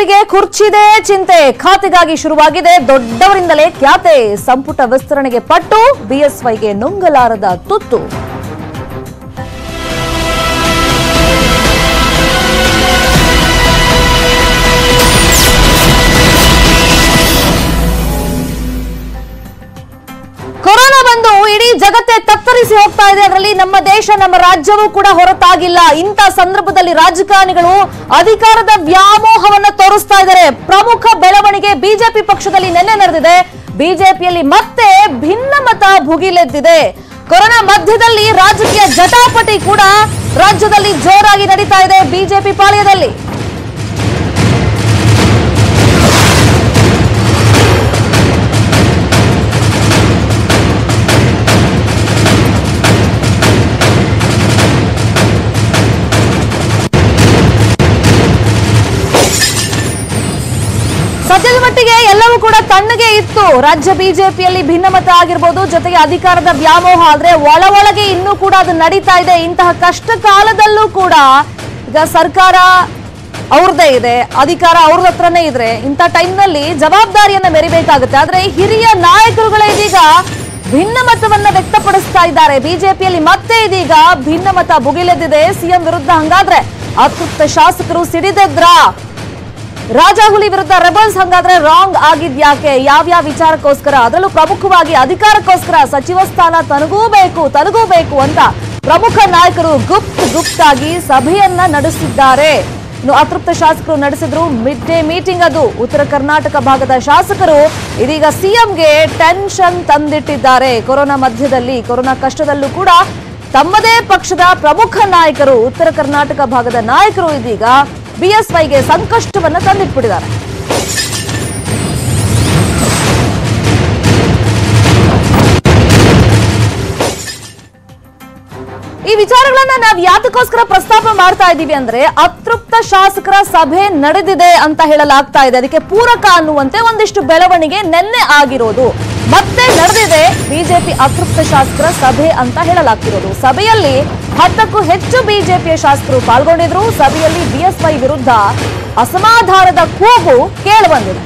ಅವರಿಗೆ ಕುರ್ಚಿದೆ ಚಿಂತೆ. ಖಾತೆಗಾಗಿ ಶುರುವಾಗಿದೆ ದೊಡ್ಡವರಿಂದಲೇ ಖ್ಯಾತೆ. ಸಂಪುಟ ವಿಸ್ತರಣೆಗೆ ಪಟ್ಟು ಬಿಎಸ್ವೈಗೆ ನುಂಗಲಾರದ ತುತ್ತು. ತತ್ತರಿಸಿ ಹೋಗ್ತಾ ಇದೆ. ಅದರಲ್ಲಿ ನಮ್ಮ ದೇಶ, ನಮ್ಮ ರಾಜ್ಯವೂ ಕೂಡ ಹೊರತಾಗಿಲ್ಲ. ಇಂಥ ಸಂದರ್ಭದಲ್ಲಿ ರಾಜಕಾರಣಿಗಳು ಅಧಿಕಾರದ ವ್ಯಾಮೋಹವನ್ನ ತೋರಿಸ್ತಾ ಇದ್ದಾರೆ. ಪ್ರಮುಖ ಬೆಳವಣಿಗೆ ಬಿಜೆಪಿ ಪಕ್ಷದಲ್ಲಿ ನಿನ್ನೆ ನಡೆದಿದೆ. ಬಿಜೆಪಿಯಲ್ಲಿ ಮತ್ತೆ ಭಿನ್ನ ಮತ ಭುಗಿಲೆದ್ದಿದೆ. ಕೊರೋನಾ ಮಧ್ಯದಲ್ಲಿ ರಾಜಕೀಯ ಜಟಾಪಟಿ ಕೂಡ ರಾಜ್ಯದಲ್ಲಿ ಜೋರಾಗಿ ನಡೀತಾ ಇದೆ. ಬಿಜೆಪಿ ಪಾಳ್ಯದಲ್ಲಿ ಸದ್ಯದ ಮಟ್ಟಿಗೆ ಎಲ್ಲವೂ ಕೂಡ ತಣ್ಣಗೆ ಇತ್ತು. ರಾಜ್ಯ ಬಿಜೆಪಿಯಲ್ಲಿ ಭಿನ್ನಮತ ಆಗಿರ್ಬೋದು, ಜೊತೆಗೆ ಅಧಿಕಾರದ ವ್ಯಾಮೋಹ ಆದ್ರೆ ಒಳ ಒಳಗೆ ಇನ್ನೂ ಕೂಡ ಅದು ನಡೀತಾ ಇದೆ. ಇಂತಹ ಕಷ್ಟ ಕಾಲದಲ್ಲೂ ಕೂಡ ಈಗ ಸರ್ಕಾರ ಅವ್ರದ್ದೇ ಇದೆ, ಅಧಿಕಾರ ಅವ್ರದ ಹತ್ರನೇ ಇದ್ರೆ ಇಂಥ ಟೈಮ್ನಲ್ಲಿ ಜವಾಬ್ದಾರಿಯನ್ನ ಮೆರಿಬೇಕಾಗುತ್ತೆ. ಆದ್ರೆ ಹಿರಿಯ ನಾಯಕರುಗಳೇ ಇದೀಗ ಭಿನ್ನ ಮತವನ್ನ ವ್ಯಕ್ತಪಡಿಸ್ತಾ ಇದ್ದಾರೆ. ಬಿಜೆಪಿಯಲ್ಲಿ ಮತ್ತೆ ಇದೀಗ ಭಿನ್ನ ಮತ ಭುಗಿಲೆದ್ದಿದೆ. ಸಿಎಂ ವಿರುದ್ಧ ಹಂಗಾದ್ರೆ ಅತೃಪ್ತ ಶಾಸಕರು ಸಿಡಿದೆದ್ರಾ? ರಾಜಾಹುಲಿ ವಿರುದ್ಧ ರೆಬಲ್ಸ್ ಹಂಗಾದ್ರೆ ರಾಂಗ್ ಆಗಿದ್ಯಾಕೆ ಯಾವ್ಯಾವ ವಿಚಾರಕ್ಕೋಸ್ಕರ? ಅದರಲ್ಲೂ ಪ್ರಮುಖವಾಗಿ ಅಧಿಕಾರಕ್ಕೋಸ್ಕರ ಸಚಿವ ಸ್ಥಾನ ತನಗೂ ಬೇಕು ಅಂತ ಪ್ರಮುಖ ನಾಯಕರು ಗುಪ್ತ ಗುಪ್ತಾಗಿ ಸಭೆಯನ್ನ ನಡೆಸಿದ್ದಾರೆ. ಇನ್ನು ಅತೃಪ್ತ ಶಾಸಕರು ನಡೆಸಿದ್ರು, ಮಿಡ್ ಡೇ ಮೀಟಿಂಗ್ ಅದು. ಉತ್ತರ ಕರ್ನಾಟಕ ಭಾಗದ ಶಾಸಕರು ಇದೀಗ ಸಿಎಂಗೆ ಟೆನ್ಷನ್ ತಂದಿಟ್ಟಿದ್ದಾರೆ. ಕೊರೋನಾ ಮಧ್ಯದಲ್ಲಿ, ಕೊರೋನಾ ಕಷ್ಟದಲ್ಲೂ ಕೂಡ ತಮ್ಮದೇ ಪಕ್ಷದ ಪ್ರಮುಖ ನಾಯಕರು, ಉತ್ತರ ಕರ್ನಾಟಕ ಭಾಗದ ನಾಯಕರು ಇದೀಗ ಬಿಎಸ್ವೈಗೆ ಸಂಕಷ್ಟವನ್ನ ತಂದಿಟ್ಬಿಟ್ಟಿದ್ದಾರೆ. ಈ ವಿಚಾರಗಳನ್ನ ನಾವು ಯಾತಕ್ಕೋಸ್ಕರ ಪ್ರಸ್ತಾಪ ಮಾಡ್ತಾ ಇದ್ದೀವಿ ಅಂದ್ರೆ ಅತೃಪ್ತ ಶಾಸಕರ ಸಭೆ ನಡೆದಿದೆ ಅಂತ ಹೇಳಲಾಗ್ತಾ ಇದೆ. ಅದಕ್ಕೆ ಪೂರಕ ಅನ್ನುವಂತೆ ಒಂದಿಷ್ಟು ಬೆಳವಣಿಗೆ ನಿನ್ನೆ ಆಗಿರೋದು. ಮತ್ತೆ ನಡೆದಿದೆ. ಬಿಜೆಪಿ ಅತೃಪ್ತ ಶಾಸಕರ ಸಭೆ ಅಂತ ಹೇಳಲಾಗ್ತಿರೋದು. ಸಭೆಯಲ್ಲಿ ಹತ್ತಕ್ಕೂ ಹೆಚ್ಚು ಬಿಜೆಪಿಯ ಶಾಸಕರು ಪಾಲ್ಗೊಂಡಿದ್ರು. ಸಭೆಯಲ್ಲಿ ಬಿಎಸ್ವೈ ವಿರುದ್ಧ ಅಸಮಾಧಾನದ ಕೂಗು ಕೇಳಿಬಂದಿದೆ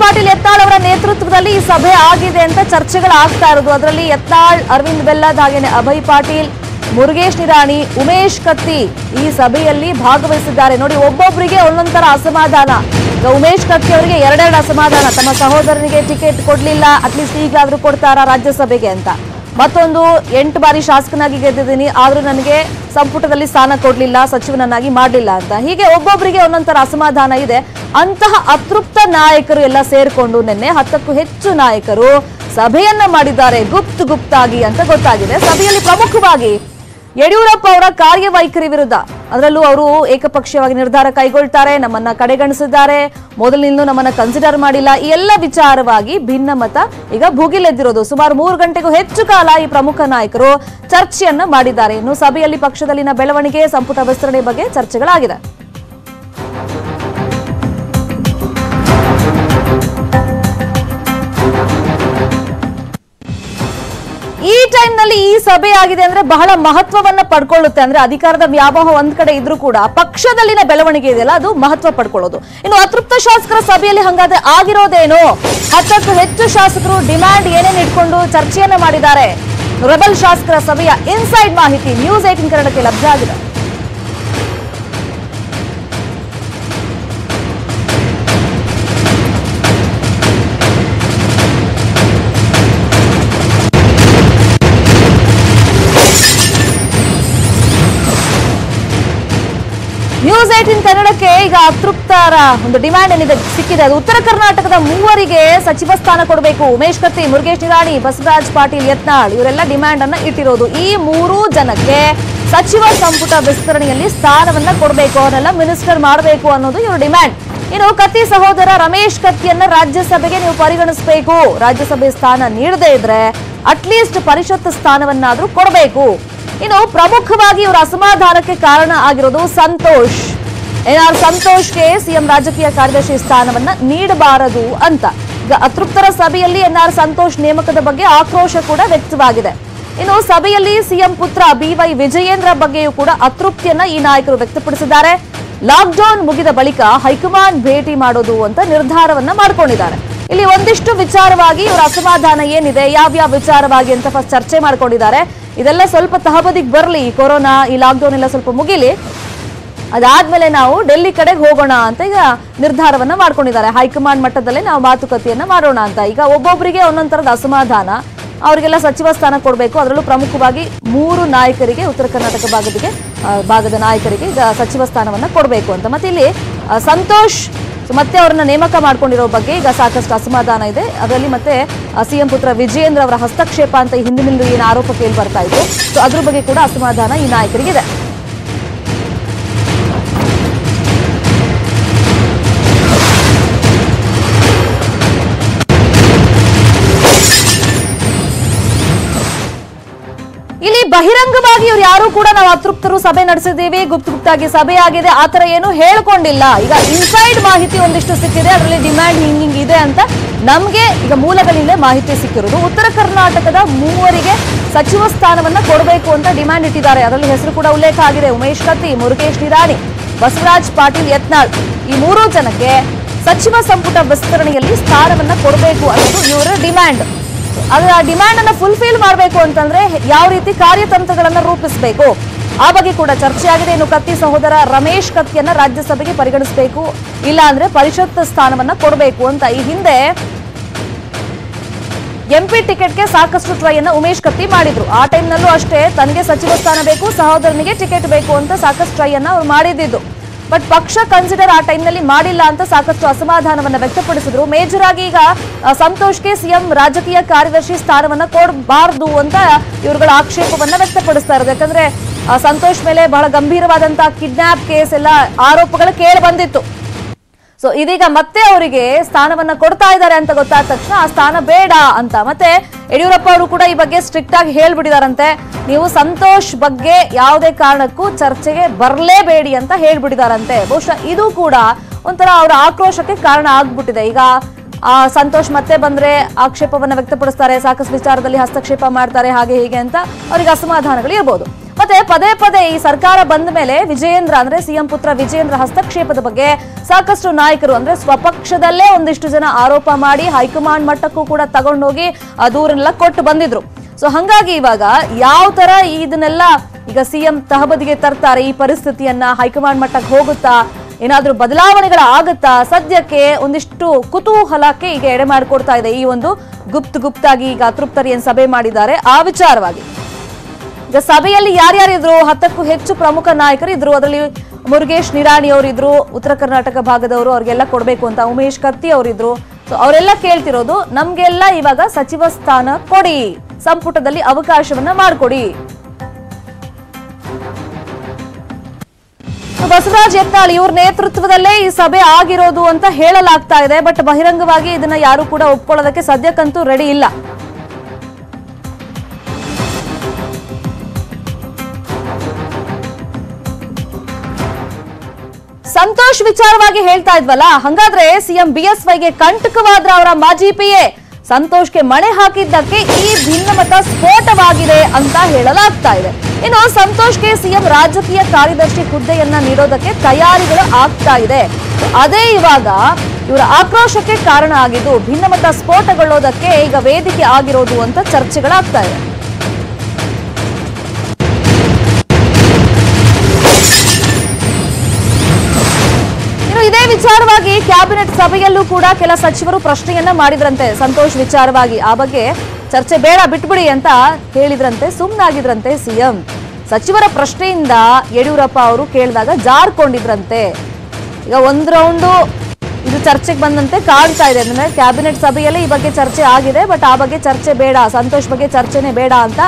ಪಾಟೀಲ್ ಎತ್ತಾಳ್ ಅವರ ನೇತೃತ್ವದಲ್ಲಿ ಈ ಸಭೆ ಆಗಿದೆ ಅಂತ ಚರ್ಚೆಗಳಾಗ್ತಾ ಇರೋದು. ಅದರಲ್ಲಿ ಯತ್ನಾಳ್, ಅರವಿಂದ್ ಬೆಲ್ಲದ್ ಹಾಗೇನೆ ಅಭಯ್ ಪಾಟೀಲ್ ಮುರುಗೇಶ್ ನಿರಾಣಿ, ಉಮೇಶ್ ಕತ್ತಿ ಈ ಸಭೆಯಲ್ಲಿ ಭಾಗವಹಿಸಿದ್ದಾರೆ. ನೋಡಿ ಒಬ್ಬೊಬ್ಬರಿಗೆ ಒಂದೊಂದರ ಅಸಮಾಧಾನ. ಈಗ ಉಮೇಶ್ ಕತ್ತಿ ಅವರಿಗೆ ಎರಡೆರಡು ಅಸಮಾಧಾನ. ತಮ್ಮ ಸಹೋದರನಿಗೆ ಟಿಕೆಟ್ ಕೊಡ್ಲಿಲ್ಲ. ಅಟ್ಲೀಸ್ಟ್ ಈಗಲಾದ್ರೂ ಕೊಡ್ತಾರಾ ರಾಜ್ಯಸಭೆಗೆ ಅಂತ. ಮತ್ತೊಂದು ಎಂಟು ಬಾರಿ ಶಾಸಕನಾಗಿ ಗೆದ್ದಿದ್ದೀನಿ. ಆದ್ರೂ ನನಗೆ ಸಂಪುಟದಲ್ಲಿ ಸ್ಥಾನ ಕೊಡ್ಲಿಲ್ಲ, ಸಚಿವನನ್ನಾಗಿ ಮಾಡಲಿಲ್ಲ ಅಂತ. ಹೀಗೆ ಒಬ್ಬೊಬ್ಬರಿಗೆ ಒಂದೊಂದರ ಅಸಮಾಧಾನ ಇದೆ. ಅಂತಹ ಅತೃಪ್ತ ನಾಯಕರು ಎಲ್ಲ ಸೇರಿಕೊಂಡು ನಿನ್ನೆ ಹತ್ತಕ್ಕೂ ಹೆಚ್ಚು ನಾಯಕರು ಸಭೆಯನ್ನ ಮಾಡಿದ್ದಾರೆ. ಗುಪ್ತ ಗುಪ್ತಾಗಿ ಅಂತ ಗೊತ್ತಾಗಿದೆ. ಸಭೆಯಲ್ಲಿ ಪ್ರಮುಖವಾಗಿ ಯಡಿಯೂರಪ್ಪ ಅವರ ಕಾರ್ಯವೈಖರಿ ವಿರುದ್ಧ. ಅದರಲ್ಲೂ ಅವರು ಏಕಪಕ್ಷೀಯವಾಗಿ ನಿರ್ಧಾರ ಕೈಗೊಳ್ತಾರೆ, ನಮ್ಮನ್ನ ಕಡೆಗಣಿಸಿದ್ದಾರೆ. ಮೊದಲಿನಿಂದ ನಮ್ಮನ್ನ ಕನ್ಸಿಡರ್ ಮಾಡಿಲ್ಲ. ಈ ಎಲ್ಲ ವಿಚಾರವಾಗಿ ಭಿನ್ನ ಮತ. ಈಗ ಭುಗಿಲೆದ್ದಿರೋದು ಸುಮಾರು ಮೂರು ಗಂಟೆಗೂ ಹೆಚ್ಚು ಕಾಲ ಈ ಪ್ರಮುಖ ನಾಯಕರು ಚರ್ಚೆಯನ್ನ ಮಾಡಿದ್ದಾರೆ. ಇನ್ನು ಸಭೆಯಲ್ಲಿ ಪಕ್ಷದಲ್ಲಿನ ಬೆಳವಣಿಗೆ, ಸಂಪುಟ ವಿಸ್ತರಣೆ ಬಗ್ಗೆ ಚರ್ಚೆಗಳಾಗಿದೆ. ಟೈಮ್ನಲ್ಲಿ ಈ ಸಭೆ ಆಗಿದೆ ಅಂದ್ರೆ ಬಹಳ ಮಹತ್ವವನ್ನ ಪಡ್ಕೊಳ್ಳುತ್ತೆ. ಅಂದ್ರೆ ಅಧಿಕಾರದ ವ್ಯಾಮೋಹ ಒಂದ್ ಕಡೆ ಇದ್ರೂ ಕೂಡ ಪಕ್ಷದಲ್ಲಿನ ಬೆಳವಣಿಗೆ ಇದೆಯಲ್ಲ, ಅದು ಮಹತ್ವ ಪಡ್ಕೊಳ್ಳೋದು. ಇನ್ನು ಅತೃಪ್ತ ಶಾಸಕರ ಸಭೆಯಲ್ಲಿ ಹಂಗಾದ್ರೆ ಆಗಿರೋದೇನು? ಹತ್ತಕ್ಕೂ ಹೆಚ್ಚು ಶಾಸಕರು ಡಿಮ್ಯಾಂಡ್ ಏನೇನು ಇಟ್ಕೊಂಡು ಚರ್ಚೆಯನ್ನ ಮಾಡಿದ್ದಾರೆ? ರೆಬಲ್ ಶಾಸಕರ ಸಭೆಯ ಇನ್ಸೈಡ್ ಮಾಹಿತಿ ನ್ಯೂಸ್ ಏಟಿನ್ ಕನ್ನಡಕ್ಕೆ ಲಭ್ಯ ಆಗಿದೆ. ನ್ಯೂಸ್ ಏಟಿನ್ ಕನ್ನಡಕ್ಕೆ ಈಗ ಅತೃಪ್ತರ ಒಂದು ಡಿಮ್ಯಾಂಡ್ ಏನಿದೆ ಸಿಕ್ಕಿದೆ. ಅದು ಉತ್ತರ ಕರ್ನಾಟಕದ ಮೂವರಿಗೆ ಸಚಿವ ಸ್ಥಾನ ಕೊಡಬೇಕು. ಉಮೇಶ್ ಕತ್ತಿ, ಮುರುಗೇಶ್ ನಿರಾಣಿ, ಬಸವರಾಜ್ ಪಾಟೀಲ್, ಯತ್ನಾಳ್ ಇವರೆಲ್ಲ ಡಿಮ್ಯಾಂಡ್ ಅನ್ನ ಇಟ್ಟಿರೋದು. ಈ ಮೂರೂ ಜನಕ್ಕೆ ಸಚಿವ ಸಂಪುಟ ವಿಸ್ತರಣೆಯಲ್ಲಿ ಸ್ಥಾನವನ್ನ ಕೊಡಬೇಕು. ಅವರೆಲ್ಲ ಮಿನಿಸ್ಟರ್ ಮಾಡಬೇಕು ಅನ್ನೋದು ಇವರು ಡಿಮ್ಯಾಂಡ್ ಇನ್ನು ಕತ್ತಿ ಸಹೋದರ ರಮೇಶ್ ಕತ್ತಿಯನ್ನ ರಾಜ್ಯಸಭೆಗೆ ನೀವು ಪರಿಗಣಿಸಬೇಕು. ರಾಜ್ಯಸಭೆ ಸ್ಥಾನ ನೀಡದೇ ಇದ್ರೆ ಅಟ್ಲೀಸ್ಟ್ ಪರಿಷತ್ ಸ್ಥಾನವನ್ನಾದ್ರೂ ಕೊಡಬೇಕು. ಇನ್ನು ಪ್ರಮುಖವಾಗಿ ಇವರ ಅಸಮಾಧಾನಕ್ಕೆ ಕಾರಣ ಆಗಿರೋದು ಸಂತೋಷ್. ಎನ್ ಆರ್ ಸಂತೋಷ್ಗೆ ಸಿಎಂ ರಾಜಕೀಯ ಕಾರ್ಯದರ್ಶಿ ಸ್ಥಾನವನ್ನ ನೀಡಬಾರದು ಅಂತ. ಈಗ ಅತೃಪ್ತರ ಸಭೆಯಲ್ಲಿ ಎನ್ ಆರ್ ಸಂತೋಷ್ ನೇಮಕದ ಬಗ್ಗೆ ಆಕ್ರೋಶ ಕೂಡ ವ್ಯಕ್ತವಾಗಿದೆ. ಇನ್ನು ಸಭೆಯಲ್ಲಿ ಸಿಎಂ ಪುತ್ರ ಬಿವೈ ವಿಜಯೇಂದ್ರ ಬಗ್ಗೆಯೂ ಕೂಡ ಅತೃಪ್ತಿಯನ್ನ ಈ ನಾಯಕರು ವ್ಯಕ್ತಪಡಿಸಿದ್ದಾರೆ. ಲಾಕ್ಡೌನ್ ಮುಗಿದ ಬಳಿಕ ಹೈಕಮಾಂಡ್ ಭೇಟಿ ಮಾಡೋದು ಅಂತ ನಿರ್ಧಾರವನ್ನ ಮಾಡ್ಕೊಂಡಿದ್ದಾರೆ. ಇಲ್ಲಿ ಒಂದಿಷ್ಟು ವಿಚಾರವಾಗಿ ಇವರ ಅಸಮಾಧಾನ ಏನಿದೆ, ಯಾವ್ಯಾವ ವಿಚಾರವಾಗಿ ಅಂತ ಫಸ್ಟ್ ಚರ್ಚೆ ಮಾಡ್ಕೊಂಡಿದ್ದಾರೆ. ಇದೆಲ್ಲ ಸ್ವಲ್ಪ ತಹಬದಿಗೆ ಬರಲಿ ಕೊರೋನಾ, ಈ ಲಾಕ್ಡೌನ್ ಎಲ್ಲ ಸ್ವಲ್ಪ ಮುಗಿಲಿ. ಅದಾದ್ಮೇಲೆ ನಾವು ಡೆಲ್ಲಿ ಕಡೆಗೆ ಹೋಗೋಣ ಅಂತ ಈಗ ನಿರ್ಧಾರವನ್ನ ಮಾಡ್ಕೊಂಡಿದ್ದಾರೆ. ಹೈಕಮಾಂಡ್ ಮಟ್ಟದಲ್ಲೇ ನಾವು ಮಾತುಕತೆಯನ್ನ ಮಾಡೋಣ ಅಂತ. ಈಗ ಒಬ್ಬೊಬ್ಬರಿಗೆ ಒಂದೊಂದ್ ತರದ ಅಸಮಾಧಾನ. ಅವರಿಗೆಲ್ಲ ಸಚಿವ ಸ್ಥಾನ ಕೊಡಬೇಕು. ಅದರಲ್ಲೂ ಪ್ರಮುಖವಾಗಿ ಮೂರು ನಾಯಕರಿಗೆ, ಉತ್ತರ ಕರ್ನಾಟಕ ಭಾಗದಿಗೆ ಭಾಗದ ನಾಯಕರಿಗೆ ಈಗ ಸಚಿವ ಸ್ಥಾನವನ್ನ ಕೊಡಬೇಕು ಅಂತ. ಮತ್ತೆ ಇಲ್ಲಿ ಸಂತೋಷ್ ಸೊ ಮತ್ತೆ ಅವರನ್ನ ನೇಮಕ ಮಾಡ್ಕೊಂಡಿರೋ ಬಗ್ಗೆ ಈಗ ಸಾಕಷ್ಟು ಅಸಮಾಧಾನ ಇದೆ. ಅದರಲ್ಲಿ ಮತ್ತೆ ಸಿಎಂ ಪುತ್ರ ವಿಜಯೇಂದ್ರ ಅವರ ಹಸ್ತಕ್ಷೇಪ ಅಂತ ಹಿಂದಿನಿಂದ ಏನು ಆರೋಪ ಕೇಳಿ ಬರ್ತಾ ಇತ್ತು ಸೊ ಅದ್ರ ಬಗ್ಗೆ ಕೂಡ ಅಸಮಾಧಾನ ಈ ನಾಯಕರಿಗಿದೆ. ಬಹಿರಂಗವಾಗಿ ಇವ್ರು ಯಾರು ಕೂಡ ನಾವು ಅತೃಪ್ತರು ಸಭೆ ನಡೆಸಿದ್ದೀವಿ, ಗುಪ್ತ ಗುಪ್ತಾಗಿ ಸಭೆ ಆಗಿದೆ ಆತರ ಏನು ಹೇಳ್ಕೊಂಡಿಲ್ಲ. ಈಗ ಇನ್ಸೈಡ್ ಮಾಹಿತಿ ಒಂದಿಷ್ಟು ಸಿಕ್ಕಿದೆ, ಅದರಲ್ಲಿ ಡಿಮ್ಯಾಂಡ್ ಹಿಂಗ್ ಹಿಂಗ್ ಇದೆ ಅಂತ ನಮ್ಗೆ ಈಗ ಮೂಲಗಳಿಂದ ಮಾಹಿತಿ ಸಿಕ್ಕಿರೋದು. ಉತ್ತರ ಕರ್ನಾಟಕದ ಮೂವರಿಗೆ ಸಚಿವ ಸ್ಥಾನವನ್ನ ಕೊಡಬೇಕು ಅಂತ ಡಿಮ್ಯಾಂಡ್ ಇಟ್ಟಿದ್ದಾರೆ. ಅದರಲ್ಲಿ ಹೆಸರು ಕೂಡ ಉಲ್ಲೇಖ ಆಗಿದೆ. ಉಮೇಶ್ ಕತ್ತಿ, ಮುರುಗೇಶ್ ನಿರಾಣಿ, ಬಸವರಾಜ್ ಪಾಟೀಲ್, ಯತ್ನಾಳ್. ಈ ಮೂರೂ ಜನಕ್ಕೆ ಸಚಿವ ಸಂಪುಟ ವಿಸ್ತರಣೆಯಲ್ಲಿ ಸ್ಥಾನವನ್ನ ಕೊಡಬೇಕು ಅನ್ನೋದು ಇವರ ಡಿಮ್ಯಾಂಡ್ ಅದರ ಡಿಮ್ಯಾಂಡ್ ಅನ್ನು ಫುಲ್ಫಿಲ್ ಮಾಡಬೇಕು ಅಂತಂದ್ರೆ ಯಾವ ರೀತಿ ಕಾರ್ಯತಂತ್ರಗಳನ್ನ ರೂಪಿಸಬೇಕು? ಆ ಬಗ್ಗೆ ಕೂಡ ಚರ್ಚೆ ಆಗಿದೆ ಇನ್ನು ಕತ್ತಿ ಸಹೋದರ ರಮೇಶ್ ಕತ್ತಿಯನ್ನ ರಾಜ್ಯಸಭೆಗೆ ಪರಿಗಣಿಸಬೇಕು. ಇಲ್ಲ ಅಂದ್ರೆ ಪರಿಷತ್ ಸ್ಥಾನವನ್ನ ಕೊಡಬೇಕು ಅಂತ. ಈ ಹಿಂದೆ ಎಂಪಿ ಟಿಕೆಟ್ಗೆ ಸಾಕಷ್ಟು ಟ್ರೈ ಅನ್ನ ಉಮೇಶ್ ಕತ್ತಿ ಮಾಡಿದ್ರು. ಆ ಟೈಮ್ನಲ್ಲೂ ಅಷ್ಟೇ. ತನಗೆ ಸಚಿವ ಸ್ಥಾನ ಬೇಕು, ಸಹೋದರನಿಗೆ ಟಿಕೆಟ್ ಬೇಕು ಅಂತ ಸಾಕಷ್ಟು ಟ್ರೈ ಅನ್ನ ಅವ್ರು ಮಾಡಿದ್ದು ಬಟ್ ಪಕ್ಷ ಕನ್ಸಿಡರ್ ಆ ಟೈಮ್ನಲ್ಲಿ ಮಾಡಿಲ್ಲ ಅಂತ ಸಾಕಷ್ಟು ಅಸಮಾಧಾನವನ್ನು ವ್ಯಕ್ತಪಡಿಸಿದ್ರು. ಮೇಜರ್ ಆಗಿ ಈಗ ಸಂತೋಷ್ಗೆ ಸಿಎಂ ರಾಜಕೀಯ ಕಾರ್ಯದರ್ಶಿ ಸ್ಥಾನವನ್ನ ಕೊಡಬಾರದು ಅಂತ ಇವರುಗಳ ಆಕ್ಷೇಪವನ್ನ ವ್ಯಕ್ತಪಡಿಸ್ತಾ ಇರೋದು. ಯಾಕಂದ್ರೆ ಸಂತೋಷ್ ಮೇಲೆ ಬಹಳ ಗಂಭೀರವಾದಂತಹ ಕಿಡ್ನಾಪ್ ಕೇಸ್ ಎಲ್ಲ ಆರೋಪಗಳು ಕೇಳಿ ಬಂದಿತ್ತು. ಸೊ ಇದೀಗ ಮತ್ತೆ ಅವರಿಗೆ ಸ್ಥಾನವನ್ನ ಕೊಡ್ತಾ ಇದ್ದಾರೆ ಅಂತ ಗೊತ್ತಾದ ತಕ್ಷಣ, ಆ ಸ್ಥಾನ ಬೇಡ ಅಂತ. ಮತ್ತೆ ಯಡಿಯೂರಪ್ಪ ಅವರು ಕೂಡ ಈ ಬಗ್ಗೆ ಸ್ಟ್ರಿಕ್ಟ್ ಆಗಿ ಹೇಳ್ಬಿಟ್ಟಿದಾರಂತೆ. ನೀವು ಸಂತೋಷ್ ಬಗ್ಗೆ ಯಾವುದೇ ಕಾರಣಕ್ಕೂ ಚರ್ಚೆಗೆ ಬರಲೇಬೇಡಿ ಅಂತ ಹೇಳ್ಬಿಟ್ಟಿದಾರಂತೆ. ಬಹುಶಃ ಇದು ಕೂಡ ಒಂಥರ ಅವರ ಆಕ್ರೋಶಕ್ಕೆ ಕಾರಣ ಆಗ್ಬಿಟ್ಟಿದೆ. ಈಗ, ಆ, ಸಂತೋಷ್ ಮತ್ತೆ ಬಂದ್ರೆ ಆಕ್ಷೇಪವನ್ನ ವ್ಯಕ್ತಪಡಿಸ್ತಾರೆ, ಸಾಕಷ್ಟು ವಿಚಾರದಲ್ಲಿ ಹಸ್ತಕ್ಷೇಪ ಮಾಡ್ತಾರೆ, ಹಾಗೆ ಹೀಗೆ ಅಂತ ಅವರಿಗೆ ಅಸಮಾಧಾನಗಳು ಇರ್ಬೋದು. ಮತ್ತೆ ಪದೇ ಪದೇ ಈ ಸರ್ಕಾರ ಬಂದ ಮೇಲೆ ವಿಜಯೇಂದ್ರ ಅಂದ್ರೆ ಸಿಎಂ ಪುತ್ರ ವಿಜಯೇಂದ್ರ ಹಸ್ತಕ್ಷೇಪದ ಬಗ್ಗೆ ಸಾಕಷ್ಟು ನಾಯಕರು ಅಂದ್ರೆ ಸ್ವಪಕ್ಷದಲ್ಲೇ ಒಂದಿಷ್ಟು ಜನ ಆರೋಪ ಮಾಡಿ ಹೈಕಮಾಂಡ್ ಮಟ್ಟಕ್ಕೂ ಕೂಡ ತಗೊಂಡೋಗಿ ದೂರನ್ನೆಲ್ಲ ಕೊಟ್ಟು ಬಂದಿದ್ರು. ಸೊ ಹಂಗಾಗಿ ಇವಾಗ ಯಾವ ತರ ಇದನ್ನೆಲ್ಲ ಈಗ ಸಿಎಂ ತಹಬದಿಗೆ ತರ್ತಾರೆ, ಈ ಪರಿಸ್ಥಿತಿಯನ್ನ ಹೈಕಮಾಂಡ್ ಮಟ್ಟಕ್ಕೆ ಹೋಗುತ್ತಾ, ಏನಾದ್ರೂ ಬದಲಾವಣೆಗಳ ಆಗುತ್ತಾ, ಸದ್ಯಕ್ಕೆ ಒಂದಿಷ್ಟು ಕುತೂಹಲಕ್ಕೆ ಈಗ ಎಡೆ ಮಾಡಿಕೊಡ್ತಾ ಇದೆ ಈ ಒಂದು ಗುಪ್ತ ಗುಪ್ತಾಗಿ ಈಗ ಅತೃಪ್ತರಿಯನ್ನು ಸಭೆ ಮಾಡಿದ್ದಾರೆ. ಆ ವಿಚಾರವಾಗಿ ಈಗ ಸಭೆಯಲ್ಲಿ ಯಾರ್ಯಾರಿದ್ರು? ಹತ್ತಕ್ಕೂ ಹೆಚ್ಚು ಪ್ರಮುಖ ನಾಯಕರು ಇದ್ರು ಅದರಲ್ಲಿ ಮುರುಗೇಶ್ ನಿರಾಣಿ ಅವರಿದ್ರು, ಉತ್ತರ ಕರ್ನಾಟಕ ಭಾಗದವರು, ಅವ್ರಿಗೆಲ್ಲ ಕೊಡಬೇಕು ಅಂತ ಉಮೇಶ್ ಕತ್ತಿ ಅವರಿದ್ರು. ಸೊ ಅವರೆಲ್ಲ ಕೇಳ್ತಿರೋದು, ನಮ್ಗೆಲ್ಲ ಇವಾಗ ಸಚಿವ ಸ್ಥಾನ ಕೊಡಿ. ಸಂಪುಟದಲ್ಲಿ ಅವಕಾಶವನ್ನ ಮಾಡಿಕೊಡಿ. ಬಸವರಾಜ್ ಯತ್ನಾಳ್ ಇವ್ರ ನೇತೃತ್ವದಲ್ಲೇ ಈ ಸಭೆ ಆಗಿರೋದು ಅಂತ ಹೇಳಲಾಗ್ತಾ ಇದೆ. ಬಟ್ ಬಹಿರಂಗವಾಗಿ ಇದನ್ನ ಯಾರು ಕೂಡ ಒಪ್ಕೊಳ್ಳೋದಕ್ಕೆ ಸದ್ಯಕ್ಕಂತೂ ರೆಡಿ ಇಲ್ಲ. ಸಂತೋಷ್ ವಿಚಾರವಾಗಿ ಹೇಳ್ತಾ ಇದ್ವಲ್ಲ, ಹಂಗಾದ್ರೆ ಸಿಎಂ ಬಿಎಸ್ವೈಗೆ ಕಂಟಕವಾದ್ರ ಅವರ ಮಾಜಿ ಪಿಎ ಸಂತೋಷ್ಗೆ ಮಣೆ ಹಾಕಿದ್ದಕ್ಕೆ ಈ ಭಿನ್ನಮತ ಸ್ಫೋಟವಾಗಿದೆ ಅಂತ ಹೇಳಲಾಗ್ತಾ ಇದೆ. ಇನ್ನು ಸಂತೋಷ್ಗೆ ಸಿಎಂ ರಾಜಕೀಯ ಕಾರ್ಯದರ್ಶಿ ಹುದ್ದೆಯನ್ನ ನೀಡೋದಕ್ಕೆ ತಯಾರಿಗಳು ಆಗ್ತಾ ಇದೆ. ಅದೇ ಇವಾಗ ಇವರ ಆಕ್ರೋಶಕ್ಕೆ ಕಾರಣ ಆಗಿದ್ದು, ಭಿನ್ನಮತ ಸ್ಫೋಟಗೊಳ್ಳೋದಕ್ಕೆ ಈಗ ವೇದಿಕೆ ಆಗಿರೋದು ಅಂತ ಚರ್ಚೆಗಳಾಗ್ತಾ ಇದೆ. ಇದೇ. ವಿಚಾರವಾಗಿ ಕ್ಯಾಬಿನೆಟ್ ಸಭೆಯಲ್ಲೂ ಕೂಡ ಕೆಲ ಸಚಿವರು ಪ್ರಶ್ನೆಯನ್ನ ಮಾಡಿದ್ರಂತೆ. ಸಂತೋಷ್, ವಿಚಾರವಾಗಿ ಆ ಬಗ್ಗೆ ಚರ್ಚೆ ಬೇಡ, ಬಿಟ್ಬಿಡಿ ಅಂತ ಹೇಳಿದ್ರಂತೆ ಸುಮ್ಮನಾಗಿದ್ರಂತೆ ಸಿಎಂ. ಸಚಿವರ ಪ್ರಶ್ನೆಯಿಂದ ಯಡಿಯೂರಪ್ಪ ಅವರು ಕೇಳಿದಾಗ ಜಾರ್ಕೊಂಡಿದ್ರಂತೆ. ಈಗ ಒಂದ್ ರೌಂಡು ಇದು ಚರ್ಚೆಗೆ ಬಂದಂತೆ ಕಾಣ್ತಾ ಇದೆ. ಅಂದ್ರೆ ಕ್ಯಾಬಿನೆಟ್ ಸಭೆಯಲ್ಲೇ ಈ ಬಗ್ಗೆ ಚರ್ಚೆ ಆಗಿದೆ, ಬಟ್ ಆ ಬಗ್ಗೆ ಚರ್ಚೆ ಬೇಡ, ಸಂತೋಷ್ ಬಗ್ಗೆ ಚರ್ಚೆನೆ ಬೇಡ ಅಂತ